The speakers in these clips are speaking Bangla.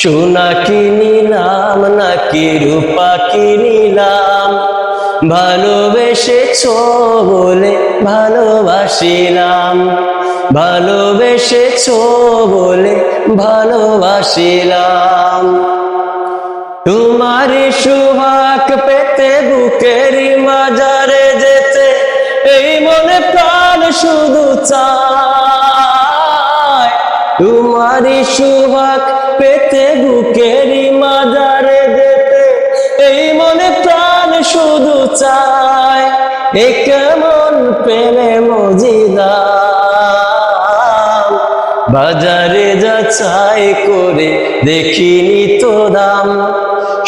সোনা কিনিলাম নাকি রূপা কিনিলাম ভালোবেসেছ বলে ভালোবাসিলাম। ভালোবেসেছ বলে ভালোবাসিলাম। তোমার সুহাগ পেতে বুকের মাজারে যেতে, এই মনে প্রাণ শুধু চায় তোমারই সুহাগ পেতে বুকের মাজারে যেতে, এই মনে প্রাণ শুধু চায়, এ কেমন প্রেমে মজিদাম বাজারে যাচাই করে দেখিনি তো দাম,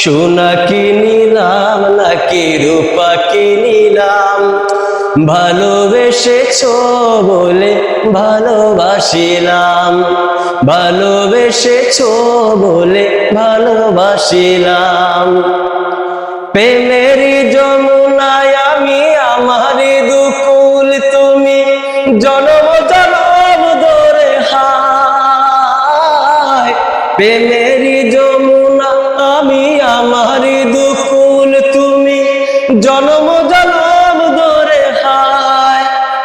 সোনা কিনিলাম, নাকি রূপা কিনিলাম। ভালোবেসেছ বলে ভালোবাসিলাম। ভালোবেসেছ বলে ভালোবাসিলাম। প্রেমেরই যমুনায় আমি আমারই দুকুল তুমি, জনম জনম ধরে হায়। প্রেমেরই যমুনা আমি আমারই দুকুল তুমি, জনম